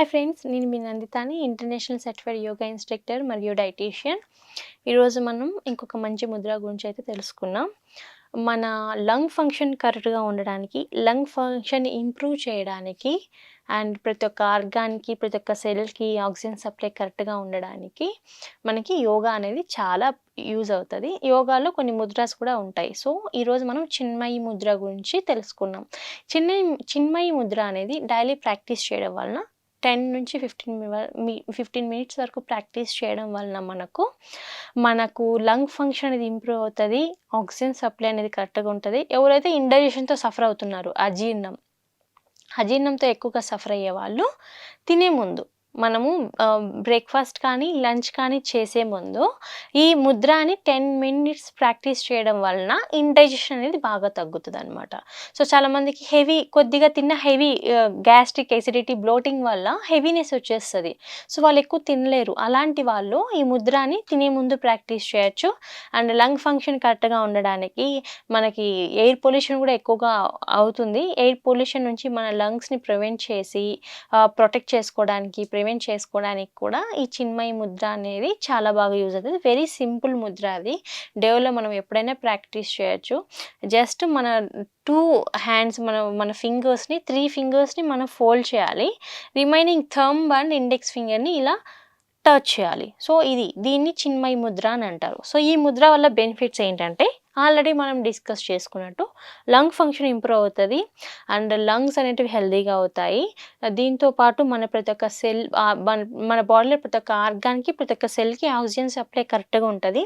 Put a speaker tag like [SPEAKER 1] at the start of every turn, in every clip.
[SPEAKER 1] Hi friends నేను మీ నందితాని ఇంటర్నేషనల్ సర్టిఫైడ్ యోగా ఇన్స్ట్రక్టర్ మరియు డైటీషియన్ ఈరోజు మనం ఇంకొక మంచి ముద్ర గురించి అయితే తెలుసుకున్నాం మన లంగ్ ఫంక్షన్ కరెక్ట్గా ఉండడానికి లంగ్ ఫంక్షన్ ఇంప్రూవ్ చేయడానికి అండ్ ప్రతి ఒక్క ఆర్గాన్కి ప్రతి ఒక్క సెల్కి ఆక్సిజన్ సప్లై కరెక్ట్గా ఉండడానికి మనకి యోగా అనేది చాలా యూజ్ అవుతుంది. యోగాలో కొన్ని ముద్రాస్ కూడా ఉంటాయి. సో ఈరోజు మనం చిన్మయి ముద్ర గురించి తెలుసుకున్నాం చిన్న చిన్మయి ముద్ర అనేది డైలీ ప్రాక్టీస్ చేయడం వలన టెన్ నుంచి ఫిఫ్టీన్ ఫిఫ్టీన్ మినిట్స్ వరకు ప్రాక్టీస్ చేయడం వలన మనకు మనకు లంగ్ ఫంక్షన్ అనేది ఇంప్రూవ్ అవుతుంది ఆక్సిజన్ సప్లై అనేది కరెక్ట్గా ఉంటుంది. ఎవరైతే ఇండైజెషన్తో సఫర్ అవుతున్నారు అజీర్ణం అజీర్ణంతో ఎక్కువగా సఫర్ అయ్యే వాళ్ళు తినే ముందు మనము బ్రేక్ఫాస్ట్ కానీ లంచ్ కానీ చేసే ముందు ఈ ముద్రాని టెన్ మినిట్స్ ప్రాక్టీస్ చేయడం వలన ఇండైజెషన్ అనేది బాగా తగ్గుతుంది అనమాట సో చాలామందికి హెవీ కొద్దిగా తిన్న హెవీ గ్యాస్ట్రిక్ ఎసిడిటీ బ్లోటింగ్ వల్ల హెవీనెస్ వచ్చేస్తుంది. సో వాళ్ళు ఎక్కువ తినలేరు. అలాంటి వాళ్ళు ఈ ముద్రాని తినే ముందు ప్రాక్టీస్ చేయొచ్చు. అండ్ లంగ్ ఫంక్షన్ కరెక్ట్గా ఉండడానికి మనకి ఎయిర్ పొల్యూషన్ కూడా ఎక్కువగా అవుతుంది. ఎయిర్ పొల్యూషన్ నుంచి మన లంగ్స్ని ప్రివెంట్ చేసి ప్రొటెక్ట్ చేసుకోవడానికి ప్రివెంట్ చేసుకోవడానికి కూడా ఈ చిన్మయి ముద్ర అనేది చాలా బాగా యూజ్ అవుతుంది. వెరీ సింపుల్ ముద్ర అది. డేలో మనం ఎప్పుడైనా ప్రాక్టీస్ చేయొచ్చు. జస్ట్ మన టూ హ్యాండ్స్ మన మన ఫింగర్స్ని త్రీ ఫింగర్స్ని మనం ఫోల్డ్ చేయాలి. రిమైనింగ్ థంబ్ అండ్ ఇండెక్స్ ఫింగర్ని ఇలా టచ్ చేయాలి. సో ఇది దీన్ని చిన్మయి ముద్ర అని అంటారు. సో ఈ ముద్ర వల్ల బెనిఫిట్స్ ఏంటంటే ఆల్రెడీ మనం డిస్కస్ చేసుకున్నట్టు లంగ్ ఫంక్షన్ ఇంప్రూవ్ అవుతుంది అండ్ లంగ్స్ అనేటివి హెల్దీగా అవుతాయి. దీంతో పాటు మన ప్రతి ఒక్క సెల్ మన బాడీలో ప్రతి ఒక్క ఆర్గాన్కి ప్రతి ఒక్క సెల్కి ఆక్సిజన్ సప్లై కరెక్ట్గా ఉంటుంది.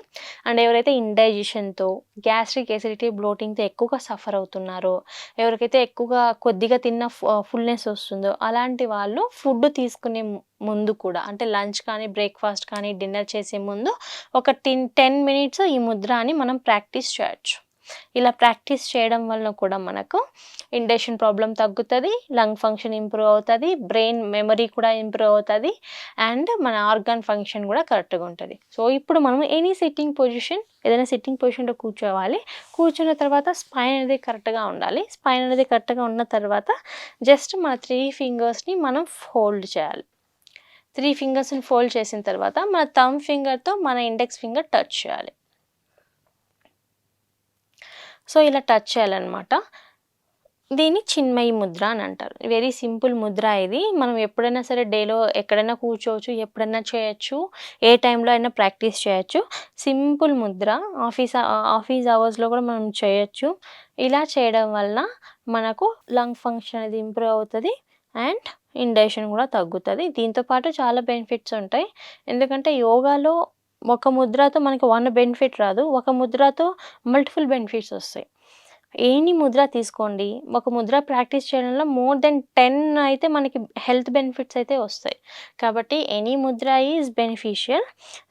[SPEAKER 1] అండ్ ఎవరైతే ఇండైజెషన్తో గ్యాస్ట్రిక్ ఎసిడిటీ బ్లోటింగ్తో ఎక్కువగా సఫర్ అవుతున్నారో ఎవరికైతే ఎక్కువగా కొద్దిగా తిన్న ఫుల్నెస్ వస్తుందో అలాంటి వాళ్ళు ఫుడ్ తీసుకునే ముందు కూడా. అంటే లంచ్ కానీ బ్రేక్ఫాస్ట్ కానీ డిన్నర్ చేసే ముందు ఒక టెన్ టెన్ మినిట్స్ ఈ ముద్ర అని మనం ప్రాక్టీస్ చేయొచ్చు. ఇలా ప్రాక్టీస్ చేయడం వలన కూడా మనకు ఇండేషన్ ప్రాబ్లం తగ్గుతుంది లంగ్ ఫంక్షన్ ఇంప్రూవ్ అవుతుంది బ్రెయిన్ మెమరీ కూడా ఇంప్రూవ్ అవుతుంది అండ్ మన ఆర్గాన్ ఫంక్షన్ కూడా కరెక్ట్గా ఉంటుంది. సో ఇప్పుడు మనం ఎనీ సిట్టింగ్ పొజిషన్ ఏదైనా సిట్టింగ్ పొజిషన్లో కూర్చోవాలి. కూర్చున్న తర్వాత స్పైన్ అనేది కరెక్ట్గా ఉండాలి. స్పైన్ అనేది కరెక్ట్గా ఉన్న తర్వాత జస్ట్ మన త్రీ ఫింగర్స్ని మనం ఫోల్డ్ చేయాలి. త్రీ ఫింగర్స్ని ఫోల్డ్ చేసిన తర్వాత మన థమ్ ఫింగర్తో మన ఇండెక్స్ ఫింగర్ టచ్ చేయాలి. సో ఇలా టచ్ చేయాలన్నమాట. దీన్ని చిన్మయి ముద్ర అని అంటారు. వెరీ సింపుల్ ముద్ర ఇది. మనం ఎప్పుడైనా సరే డేలో ఎక్కడైనా కూర్చోవచ్చు ఎప్పుడైనా చేయొచ్చు ఏ టైంలో అయినా ప్రాక్టీస్ చేయొచ్చు. సింపుల్ ముద్ర. ఆఫీస్ ఆఫీస్ అవర్స్లో కూడా మనం చేయొచ్చు. ఇలా చేయడం వల్ల మనకు లంగ్ ఫంక్షన్ అనేది ఇంప్రూవ్ అవుతుంది. అండ్ ఇండైషన్ కూడా తగ్గుతుంది. దీంతోపాటు చాలా బెనిఫిట్స్ ఉంటాయి. ఎందుకంటే యోగాలో ఒక ముద్రతో మనకి వన్ బెనిఫిట్ రాదు. ఒక ముద్రతో మల్టిపుల్ బెనిఫిట్స్ వస్తాయి. ఏని ముద్ర తీసుకోండి. ఒక ముద్ర ప్రాక్టీస్ చేయడంలో మోర్ దెన్ టెన్ అయితే మనకి హెల్త్ బెనిఫిట్స్ అయితే వస్తాయి. కాబట్టి any Mudra is beneficial.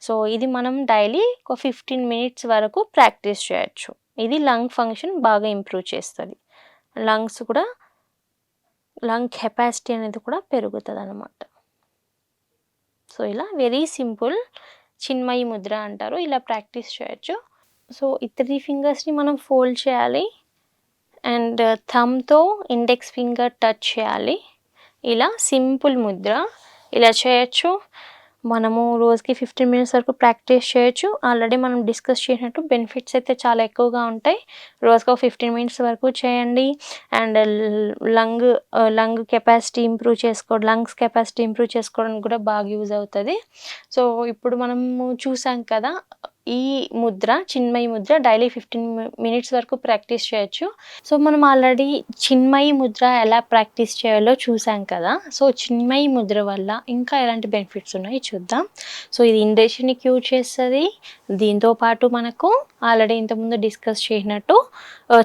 [SPEAKER 1] So ఇది మనం డైలీ ఒక ఫిఫ్టీన్ మినిట్స్ వరకు ప్రాక్టీస్ చేయొచ్చు. ఇది లంగ్ ఫంక్షన్ బాగా ఇంప్రూవ్ చేస్తుంది. లంగ్స్ కూడా లంగ్ కెపాసిటీ అనేది కూడా పెరుగుతుంది అనమాట సో ఇలా వెరీ సింపుల్ చిన్మయి ముద్ర అంటారు. ఇలా ప్రాక్టీస్ చేయొచ్చు. సో ఈ త్రీ ఫింగర్స్ని మనం ఫోల్డ్ చేయాలి. అండ్ థమ్తో ఇండెక్స్ ఫింగర్ టచ్ చేయాలి. ఇలా సింపుల్ ముద్ర. ఇలా చేయొచ్చు. మనము రోజుకి ఫిఫ్టీన్ మినిట్స్ వరకు ప్రాక్టీస్ చేయొచ్చు. ఆల్రెడీ మనం డిస్కస్ చేసినట్టు బెనిఫిట్స్ అయితే చాలా ఎక్కువగా ఉంటాయి. రోజుకి ఒక ఫిఫ్టీన్ మినిట్స్ వరకు చేయండి. And lung lung capacity improve చేసుకోవడం లంగ్స్ కెపాసిటీ ఇంప్రూవ్ చేసుకోవడానికి కూడా బాగా యూజ్ అవుతుంది. సో ఇప్పుడు మనము చూసాం కదా ఈ Mudra Chinmayi Mudra daily fifteen minutes వరకు ప్రాక్టీస్ చేయొచ్చు. సో మనం ఆల్రెడీ చిన్మయి ముద్ర ఎలా ప్రాక్టీస్ చేయాలో చూసాం కదా. సో చిన్మయి ముద్ర వల్ల ఇంకా ఎలాంటి బెనిఫిట్స్ ఉన్నాయి చూద్దాం. సో ఇది ఇండేషన్ని క్యూర్ చేస్తుంది. దీంతో పాటు మనకు ఆల్రెడీ ఇంతకుముందు డిస్కస్ చేసినట్టు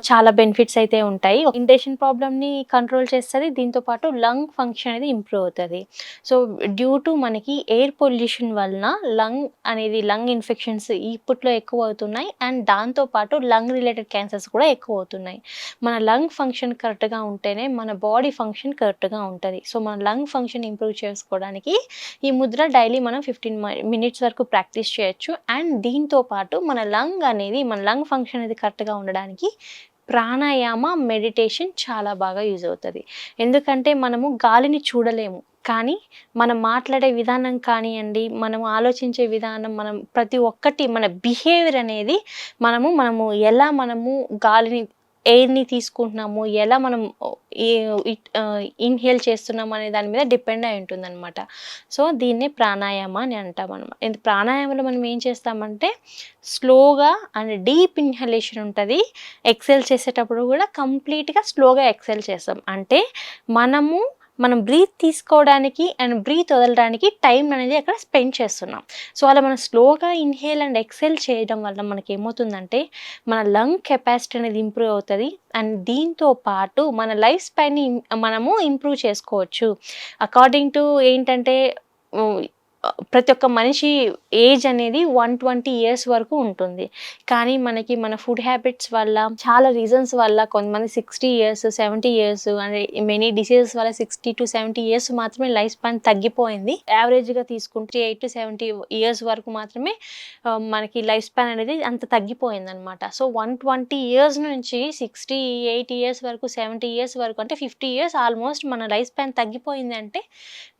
[SPEAKER 1] చాలా బెనిఫిట్స్ అయితే ఉంటాయి. ఇండేషన్ ప్రాబ్లమ్ని కంట్రోల్ చేస్తుంది. దీంతో పాటు లంగ్ ఫంక్షన్ అనేది ఇంప్రూవ్ అవుతుంది. సో డ్యూ టు మనకి ఎయిర్ పొల్యూషన్ వలన లంగ్ అనేది లంగ్ ఇన్ఫెక్షన్స్ ఇప్పట్లో ఎక్కువ అవుతున్నాయి అండ్ దాంతోపాటు లంగ్ రిలేటెడ్ క్యాన్సర్స్ కూడా ఎక్కువ అవుతున్నాయి మన లంగ్ ఫంక్షన్ కరెక్ట్గా ఉంటేనే మన బాడీ ఫంక్షన్ కరెక్ట్గా ఉంటుంది. సో మన లంగ్ ఫంక్షన్ ఇంప్రూవ్ చేసుకోవడానికి ఈ ముద్ర డైలీ మనం ఫిఫ్టీన్ మినిట్స్ వరకు ప్రాక్టీస్ చేయొచ్చు. అండ్ దీంతో పాటు మన లంగ్ అనేది మన లంగ్ ఫంక్షన్ అనేది కరెక్ట్గా ఉండడానికి ప్రాణాయామ మెడిటేషన్ చాలా బాగా యూజ్ అవుతుంది. ఎందుకంటే మనము గాలిని చూడలేము. కానీ మనం మాట్లాడే విధానం కానివ్వండి మనం ఆలోచించే విధానం మనం ప్రతి ఒక్కటి మన బిహేవియర్ అనేది మనము మనము ఎలా మనము గాలిని ఎయిర్ని తీసుకుంటున్నాము ఎలా మనం ఇన్హేల్ చేస్తున్నాం అనే దాని మీద డిపెండ్ అయి ఉంటుంది అనమాట సో దీన్నే ప్రాణాయామ అని అంటాం అనమాట ప్రాణాయామంలో మనం ఏం చేస్తామంటే స్లోగా అండ్ డీప్ ఇన్హలేషన్ ఉంటుంది. ఎక్సెల్ చేసేటప్పుడు కూడా కంప్లీట్గా స్లోగా ఎక్సెల్ చేస్తాం. అంటే మనము మనం బ్రీత్ తీసుకోవడానికి అండ్ బ్రీత్ వదలడానికి టైం అనేది అక్కడ స్పెండ్ చేస్తున్నాం. సో అలా మనం స్లోగా ఇన్హేల్ అండ్ ఎక్సెల్ చేయడం వల్ల మనకి ఏమవుతుందంటే మన లంగ్ కెపాసిటీ అనేది ఇంప్రూవ్ అవుతుంది అండ్ దీంతో పాటు మన లైఫ్ స్పాన్ని మనము ఇంప్రూవ్ చేసుకోవచ్చు. అకార్డింగ్ టు ఏంటంటే ప్రతి ఒక్క మనిషి ఏజ్ అనేది వన్ ట్వంటీ ఇయర్స్ వరకు ఉంటుంది. కానీ మనకి మన ఫుడ్ హ్యాబిట్స్ వల్ల చాలా రీజన్స్ వల్ల కొంతమంది సిక్స్టీ ఇయర్స్ సెవెంటీ ఇయర్స్ అంటే మెనీ డిసీజెస్ వల్ల సిక్స్టీ టు సెవెంటీ ఇయర్స్ మాత్రమే లైఫ్ స్పాన్ తగ్గిపోయింది. యావరేజ్గా తీసుకుంటే ఎయిట్ టు సెవెంటీ ఇయర్స్ వరకు మాత్రమే మనకి లైఫ్ స్పాన్ అనేది అంత తగ్గిపోయింది అనమాట సో వన్ ట్వంటీ ఇయర్స్ నుంచి సిక్స్టీ ఎయిట్ ఇయర్స్ వరకు సెవెంటీ ఇయర్స్ వరకు అంటే ఫిఫ్టీ ఇయర్స్ ఆల్మోస్ట్ మన లైఫ్ స్పాన్ తగ్గిపోయింది అంటే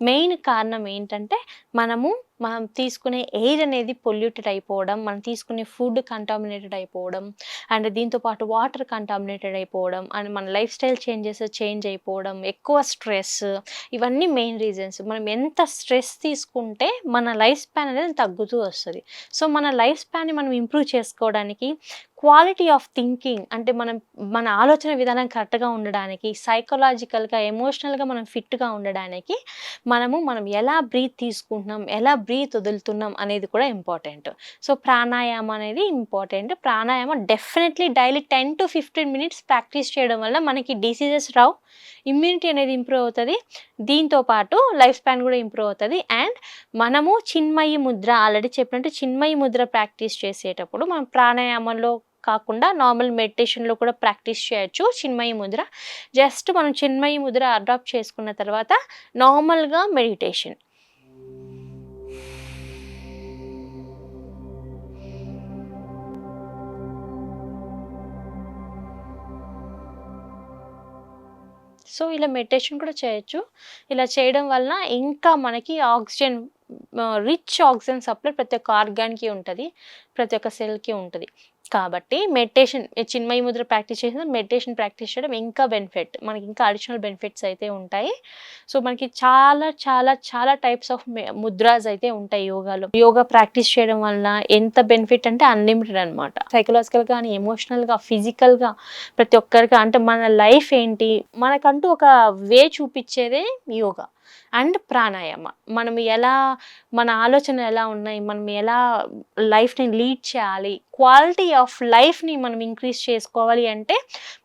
[SPEAKER 1] మెయిన్ కారణం ఏంటంటే మన మనము మనం తీసుకునే ఎయిర్ అనేది పొల్యూటెడ్ అయిపోవడం మనం తీసుకునే ఫుడ్ కంటామినేటెడ్ అయిపోవడం అండ్ దీంతో పాటు వాటర్ కంటామినేటెడ్ అయిపోవడం అండ్ మన లైఫ్ స్టైల్ చేంజెస్ చేంజ్ అయిపోవడం ఎక్కువ స్ట్రెస్ ఇవన్నీ మెయిన్ రీజన్స్. మనం ఎంత స్ట్రెస్ తీసుకుంటే మన లైఫ్ స్పాన్ అనేది తగ్గుతూ వస్తుంది. సో మన లైఫ్ స్పాన్ని మనం ఇంప్రూవ్ చేసుకోవడానికి క్వాలిటీ ఆఫ్ థింకింగ్ అంటే మనం మన ఆలోచన విధానం కరెక్ట్గా ఉండడానికి సైకలాజికల్గా ఎమోషనల్గా మనం ఫిట్గా ఉండడానికి మనము మనం ఎలా బ్రీత్ తీసుకుంటున్నాం ఎలా బ్రీత్ వదులుతున్నాం అనేది కూడా ఇంపార్టెంట్ సో ప్రాణాయామం అనేది ఇంపార్టెంట్ ప్రాణాయామం definitely daily ten to fifteen minutes practice చేయడం వల్ల మనకి డిసీజెస్ రావు. ఇమ్యూనిటీ అనేది ఇంప్రూవ్ అవుతుంది. దీంతో పాటు లైఫ్ స్పాన్ కూడా ఇంప్రూవ్ అవుతుంది. అండ్ మనము చిన్మయి ముద్ర ఆల్రెడీ చెప్పినట్టు చిన్మయి ముద్ర ప్రాక్టీస్ చేసేటప్పుడు మనం ప్రాణాయామంలో కాకుండా నార్మల్ మెడిటేషన్లో కూడా ప్రాక్టీస్ చేయొచ్చు చిన్మయి ముద్ర. జస్ట్ మనం చిన్మయి ముద్ర అడాప్ట్ చేసుకున్న తర్వాత నార్మల్గా మెడిటేషన్ సో ఇలా మెడిటేషన్ కూడా చేయొచ్చు. ఇలా చేయడం వలన ఇంకా మనకి ఆక్సిజన్ రిచ్ ఆక్సిజన్ సప్లై ప్రతి ఒక్క ఆర్గాన్కి ఉంటుంది ప్రతి ఒక్క సెల్కి ఉంటుంది. కాబట్టి మెడిటేషన్ చిన్మయ ముద్ర ప్రాక్టీస్ చేసిన మెడిటేషన్ ప్రాక్టీస్ చేయడం ఇంకా బెనిఫిట్ మనకి ఇంకా అడిషనల్ బెనిఫిట్స్ అయితే ఉంటాయి. సో మనకి చాలా చాలా చాలా టైప్స్ ఆఫ్ ముద్రాస్ అయితే ఉంటాయి యోగాలో. యోగా ప్రాక్టీస్ చేయడం వల్ల ఎంత బెనిఫిట్ అంటే అన్లిమిటెడ్ అనమాట సైకలాజికల్ కానీ ఎమోషనల్గా ఫిజికల్గా ప్రతి ఒక్కరికి అంటే మన లైఫ్ ఏంటి మనకంటూ ఒక వే చూపించేదే యోగా. అండ్ ప్రాణాయామ. మనం ఎలా మన ఆలోచనలు ఎలా ఉన్నాయి మనం ఎలా లైఫ్ని లీడ్ చేయాలి క్వాలిటీ ఆఫ్ లైఫ్ని మనం ఇంక్రీజ్ చేసుకోవాలి అంటే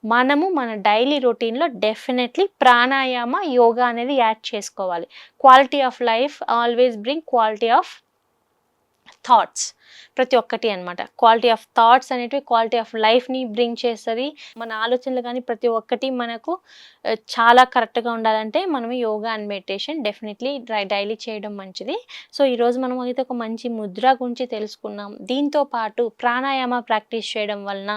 [SPEAKER 1] మనము మన డైలీ రొటీన్లో డెఫినెట్లీ ప్రాణాయామ యోగా అనేది యాడ్ చేసుకోవాలి. Quality of life always bring quality of thoughts ప్రతి ఒక్కటి అనమాట క్వాలిటీ ఆఫ్ థాట్స్ అనేటివి క్వాలిటీ ఆఫ్ లైఫ్ని బ్రింగ్ చేస్తుంది. మన ఆలోచనలు కానీ ప్రతి ఒక్కటి మనకు చాలా కరెక్ట్గా ఉండాలంటే మనం yoga and meditation definitely daily చేయడం మంచిది. సో ఈరోజు మనం అయితే ఒక మంచి ముద్ర గురించి తెలుసుకున్నాం. దీంతో పాటు ప్రాణాయామ ప్రాక్టీస్ చేయడం వలన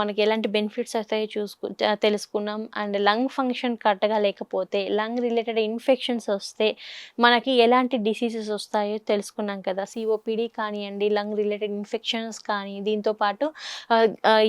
[SPEAKER 1] మనకి ఎలాంటి బెనిఫిట్స్ వస్తాయో చూసుకు తెలుసుకున్నాం. అండ్ లంగ్ ఫంక్షన్ కరెక్ట్గా లేకపోతే లంగ్ రిలేటెడ్ ఇన్ఫెక్షన్స్ వస్తే మనకి ఎలాంటి డిసీజెస్ వస్తాయో తెలుసుకున్నాం కదా. సిఓపి ఓపిడి కానివ్వండి లంగ్ రిలేటెడ్ ఇన్ఫెక్షన్స్ కానీ దీంతోపాటు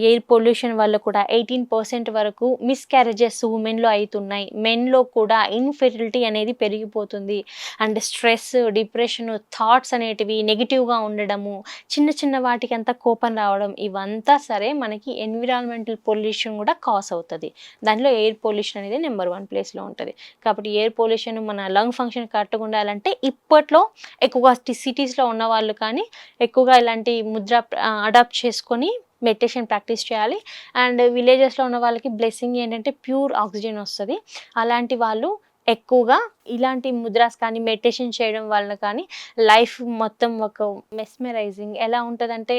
[SPEAKER 1] ఎయిర్ పొల్యూషన్ వల్ల కూడా ఎయిటీన్ పర్సెంట్ వరకు మిస్క్యారేజెస్ ఉమెన్లో అవుతున్నాయి. మెన్లో కూడా ఇన్ఫెర్టిలిటీ అనేది పెరిగిపోతుంది. అండ్ స్ట్రెస్ డిప్రెషన్ థాట్స్ అనేటివి నెగిటివ్గా ఉండడము చిన్న చిన్న వాటికి అంతా కోపం రావడం ఇవంతా సరే మనకి ఎన్విరాన్మెంటల్ పొల్యూషన్ కూడా కాస్ అవుతుంది. దానిలో ఎయిర్ పొల్యూషన్ అనేది నెంబర్ వన్ ప్లేస్లో ఉంటుంది. కాబట్టి ఎయిర్ పొల్యూషన్ మన లంగ్ ఫంక్షన్ కట్టుకుండాలంటే ఉండాలంటే ఇప్పట్లో ఎక్కువగా సిటీస్లో ఉన్న వాళ్ళు వాళ్ళు కానీ ఎక్కువగా ఇలాంటి ముద్ర అడాప్ట్ చేసుకొని మెడిటేషన్ ప్రాక్టీస్ చేయాలి. అండ్ విలేజెస్లో ఉన్న వాళ్ళకి బ్లెస్సింగ్ ఏంటంటే ప్యూర్ ఆక్సిజన్ వస్తుంది. అలాంటి వాళ్ళు ఎక్కువగా ఇలాంటి ముద్రాస్ కానీ మెడిటేషన్ చేయడం వలన కానీ లైఫ్ మొత్తం ఒక మెస్మెరైజింగ్. ఎలా ఉంటుందంటే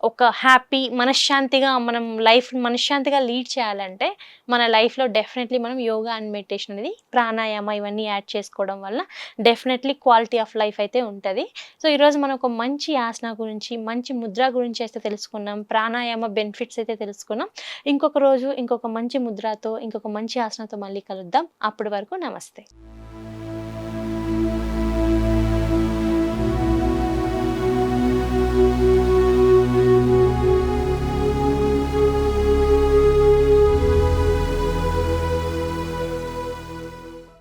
[SPEAKER 1] ఒక హ్యాపీ మనశ్శాంతిగా మనం లైఫ్ మనశ్శాంతిగా లీడ్ చేయాలంటే మన లైఫ్లో డెఫినెట్లీ మనం యోగా అండ్ మెడిటేషన్ అనేది ప్రాణాయామ ఇవన్నీ యాడ్ చేసుకోవడం వల్ల డెఫినెట్లీ క్వాలిటీ ఆఫ్ లైఫ్ అయితే ఉంటుంది. సో ఈరోజు మనం ఒక మంచి ఆసన గురించి మంచి ముద్ర గురించి అయితే తెలుసుకున్నాం ప్రాణాయామ బెనిఫిట్స్ అయితే తెలుసుకున్నాం. ఇంకొక రోజు ఇంకొక మంచి ముద్రతో ఇంకొక మంచి ఆసనతో మళ్ళీ కలుద్దాం. అప్పటి వరకు నమస్తే.